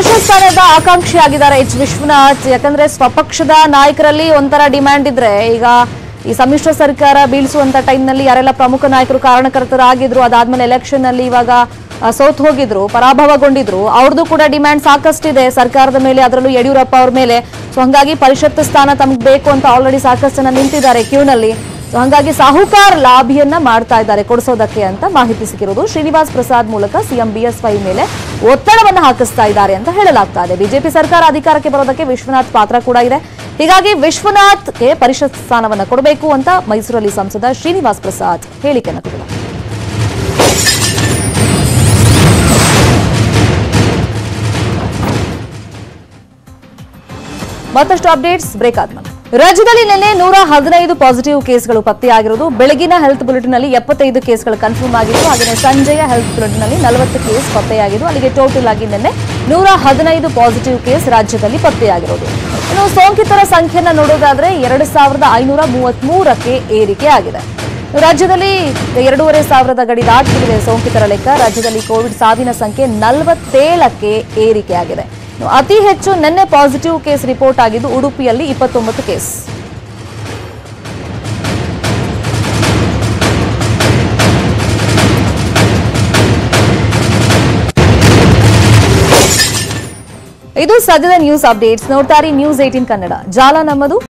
ಪರಿಷತ್ ಸ್ಥಾನದ ಆಕಾಂಕ್ಷಿ ಆಗಿದ್ದಾರೆ ಎಚ್. ವಿಶ್ವನಾಥ್. ಯಾಕಂದ್ರೆ ಸ್ವಪಕ್ಷದ ನಾಯಕರಲ್ಲಿ ಒಂಥರ ಡಿಮ್ಯಾಂಡ್ ಇದ್ರೆ ಈಗ ಈ ಸಮ್ಮಿಶ್ರ ಸರ್ಕಾರ ಬೀಳಿಸುವಂತ ಟೈಮ್ನಲ್ಲಿ ಯಾರೆಲ್ಲ ಪ್ರಮುಖ ನಾಯಕರು ಕಾರಣಕರ್ತರಾಗಿದ್ರು ಅದಾದ್ಮೇಲೆ ಎಲೆಕ್ಷನ್ನಲ್ಲಿ ಇವಾಗ ಸೌತ್ ಸೋತ್ ಹೋಗಿದ್ರು, ಪರಾಭವಗೊಂಡಿದ್ರು ಅವ್ರದ್ದು ಕೂಡ ಡಿಮ್ಯಾಂಡ್ ಸಾಕಷ್ಟಿದೆ. ಸರ್ಕಾರದ ಮೇಲೆ, ಅದರಲ್ಲೂ ಯಡಿಯೂರಪ್ಪ ಅವ್ರ ಮೇಲೆ. ಸೊ ಹಂಗಾಗಿ ಪರಿಷತ್ ಸ್ಥಾನ ತಮ್ಗೆ ಬೇಕು ಅಂತ ಆಲ್ರೆಡಿ ಸಾಕಷ್ಟು ಜನ ನಿಂತಿದ್ದಾರೆ ಕ್ಯೂನಲ್ಲಿ ಸೊ ಹಂಗಾಗಿ ಸಾಹುಕಾರ ಲಾಭಿಯನ್ನ ಮಾಡ್ತಾ ಇದ್ದಾರೆ. ಕೊಡಿಸೋದಕ್ಕೆ ಅಂತ ಮಾಹಿತಿ ಸಿಕ್ಕಿರೋದು ಶ್ರೀನಿವಾಸ್ ಪ್ರಸಾದ್ ಮೂಲಕ. ಸಿಎಂ ಬಿಎಸ್ವೈ ಮೇಲೆ. ಒತ್ತಡವನ್ನು ಹಾಕಿಸ್ತಾ ಇದ್ದಾರೆ ಅಂತ ಹೇಳಲಾಗ್ತಾ ಇದೆ. ಬಿಜೆಪಿ ಸರ್ಕಾರ ಅಧಿಕಾರಕ್ಕೆ ಬರೋದಕ್ಕೆ ವಿಶ್ವನಾಥ್ ಪಾತ್ರ ಕೂಡ ಇದೆ. ಹೀಗಾಗಿ ವಿಶ್ವನಾಥ್ಗೆ ಪರಿಷತ್ ಸ್ಥಾನವನ್ನು ಕೊಡಬೇಕು ಅಂತ ಮೈಸೂರಲ್ಲಿ ಸಂಸದ ಶ್ರೀನಿವಾಸ್ ಪ್ರಸಾದ್ ಹೇಳಿಕೆಯನ್ನು ಕೊಟ್ಟಿದ್ದಾರೆ. ಮತ್ತಷ್ಟು ಅಪ್ಡೇಟ್ಸ್, ಬ್ರೇಕ್ ಆದ್ಮೇಲೆ. ರಾಜ್ಯದಲ್ಲಿ ನಿನ್ನೆ ನೂರ ಹದಿನೈದು ಪಾಸಿಟಿವ್ ಕೇಸ್ಗಳು ಪತ್ತೆಯಾಗಿರುವುದು ಬೆಳಗಿನ ಹೆಲ್ತ್ ಬುಲೆಟಿನ್ನಲ್ಲಿ ಎಪ್ಪತ್ತೈದು ಕೇಸ್ಗಳು ಕನ್ಫರ್ಮ್ ಆಗಿದ್ದು ಹಾಗೆಯೇ ಸಂಜೆಯ ಹೆಲ್ತ್ ಬುಲೆಟಿನ್ನಲ್ಲಿ ನಲವತ್ತು ಕೇಸ್ ಪತ್ತೆಯಾಗಿದ್ದು, ಅಲ್ಲಿಗೆ ಟೋಟಲ್ ಆಗಿ ನಿನ್ನೆ ನೂರ ಹದಿನೈದು ಪಾಸಿಟಿವ್ ಕೇಸ್ ರಾಜ್ಯದಲ್ಲಿ ಪತ್ತೆಯಾಗಿರೋದು. ಇನ್ನು ಸೋಂಕಿತರ ಸಂಖ್ಯೆಯನ್ನು ನೋಡೋದಾದ್ರೆ ಎರಡು ಸಾವಿರದ ಐನೂರ ಮೂವತ್ಮೂರಕ್ಕೆ ಏರಿಕೆ ಆಗಿದೆ. ರಾಜ್ಯದಲ್ಲಿ ಎರಡೂವರೆ ಸಾವಿರದ ಗಡಿ ದಾಟಿದೆ ಸೋಂಕಿತರ ಲೆಕ್ಕ. ರಾಜ್ಯದಲ್ಲಿ ಕೋವಿಡ್ ಸಾವಿನ ಸಂಖ್ಯೆ ನಲವತ್ತೇಳಕ್ಕೆ ಏರಿಕೆಯಾಗಿದೆ ಅತಿ ಹೆಚ್ಚು ನಿನ್ನೆ ಪಾಸಿಟಿವ್ ಕೇಸ್ ರಿಪೋರ್ಟ್ ಆಗಿದ್ದು ಉಡುಪಿಯಲ್ಲಿ ಇಪ್ಪತ್ತೊಂಬತ್ತು ಕೇಸ್. ಇದು ಸದ್ಯದ ನ್ಯೂಸ್ ಅಪ್ಡೇಟ್ಸ್ ನೋಡ್ತಾರೆ ನ್ಯೂಸ್ ಏಟೀನ್ ಕನ್ನಡ. ಜಾಲ ನಮ್ಮದು.